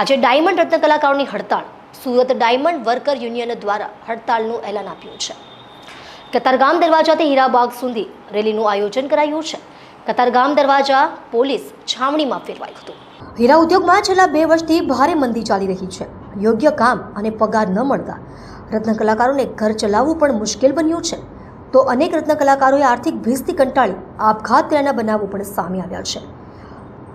આજે ડાયમંડ રત્ન કલાકારોની હડતાળ. સુરત ડાયમંડ વર્કર યુનિયન દ્વારા હડતાળનું એલાન આપ્યું છે. કતારગામ દરવાજાથી હીરાબાગ સુધી રેલીનું આયોજન કરાયું છે. કતારગામ દરવાજા પોલીસ છાવણીમાં ફેરવાયું હતું. હીરા ઉદ્યોગમાં છેલ્લા બે વર્ષથી ભારે મંદી ચાલી રહી છે. યોગ્ય કામ અને પગાર ન મળતા રત્ન કલાકારોને ઘર ચલાવવું પણ મુશ્કેલ બન્યું છે. તો અનેક રત્ન કલાકારોએ આર્થિક ભીસથી કંટાળી આપઘાત કર્યાના બનાવો પણ સામે આવ્યા છે.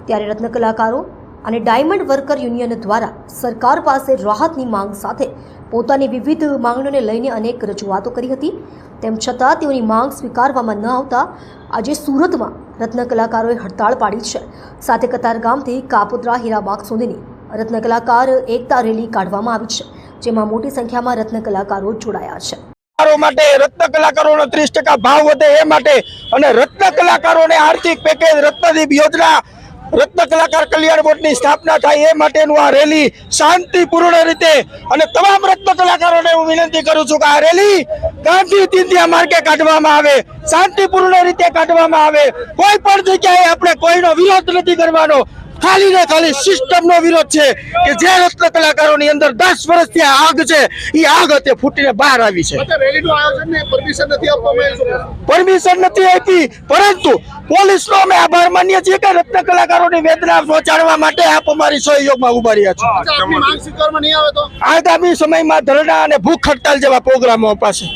ત્યારે રત્ન કલાકારો અને ડાયમંડ વર્કર યુનિયન દ્વારા સરકાર પાસે રાહતની માંગ સાથે પોતાની વિવિધ માંગણીઓને લઈને અનેક રજૂઆતો કરી હતી. તેમ છતાં તેઓની માંગ સ્વીકારવામાં ન આવતા આજે સુરતમાં રત્ન કલાકારોએ હડતાળ પાડી છે. સાથે કતારગામથી કાપોદ્રા હીરાબાગ સુધીની રત્ન કલાકાર એકતા રેલી કાઢવામાં આવી છે, જેમાં મોટી સંખ્યામાં રત્ન કલાકારો જોડાયા છે. કલાકારો માટે રત્ન કલાકારોનો ત્રીસ ટકા ભાવ વધે એ માટે અને રત્ન કલાકારોને આર્થિક પેકેજ રત્નદીપ યોજના રત્ન કલાકાર કલ્યાણ બોર્ડની સ્થાપના થાય એ માટેનું આ રેલી શાંતિપૂર્ણ રીતે અને તમામ રત્ન કલાકારોને હું વિનંતી કરું છું કે આ રેલી ગાંધી ચિંધ્યા માર્ગે કાઢવામાં આવે શાંતિપૂર્ણ રીતે કાઢવામાં આવે. કોઈ પણ જગ્યાએ આપણે કોઈનો વિરોધ નથી કરવાનો. ખાલી ને ખાલી સિસ્ટમ નો વિરોધ છે કે જે રત્ન કલાકારોની અંદર દસ વર્ષથી આગ છે એ આગ અત્યારે ફૂટીને બહાર આવી છે. પરમિશન નથી આપી પરંતુ પોલીસનો અમે આભાર માનીએ છીએ કે રત્ન કલાકારોની વેદના પહોંચાડવા માટે આપ અમારી સહયોગમાં ઊભા રહ્યા છો. આગામી સમયમાં ધરણા અને ભૂખ હડતાલ જેવા પ્રોગ્રામો અપાશે.